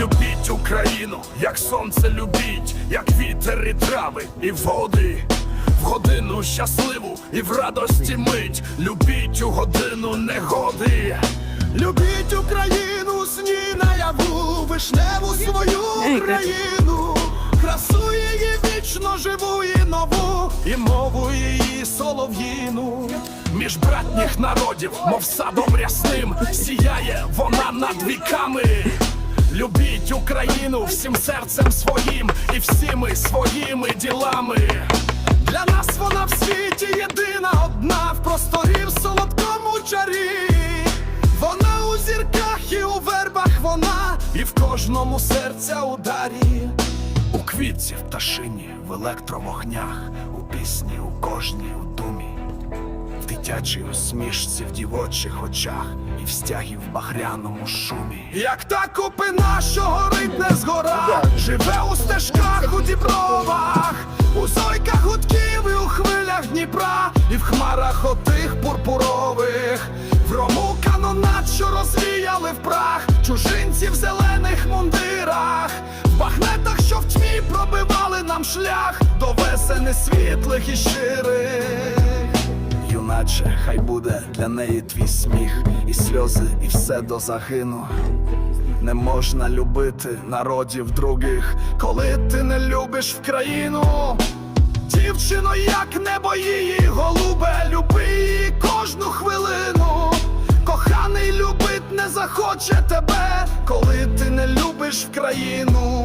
Любіть Україну, як сонце любіть, як вітер і трави, і води. В годину щасливу і в радості мить. Любіть у годину негоди. Любіть Україну, сні наяву, вишневу свою країну. Мову її солов'їну. Між братніх народів, мов садом рясним, сіяє вона над віками. Любіть Україну всім серцем своїм і всіми своїми ділами. Для нас вона в світі єдина одна в просторі в солодкому чарі. Вона у зірках і у вербах вона, і в кожному серця ударі. Квітці, в пташині, в електровогнях, у пісні, у кожній у думі, в дитячій усмішці, в дівочих очах, і в стягі в багряному шумі. Як та купина, що горить не згора, живе у стежках у дібровах, у зойках гудків і у хвилях Дніпра, і в хмарах отих пурпурових, в рому канонат, що розвіяли в прах, чужинці в зелених шлях до весени світлих і щирих. Юначе, хай буде для неї твій сміх, і сльози, і все до загину. Не можна любити народів других, коли ти не любиш в країну. Дівчино, як небо її голубе, люби її кожну хвилину. Коханий любить не захоче тебе, коли ти не любиш в країну.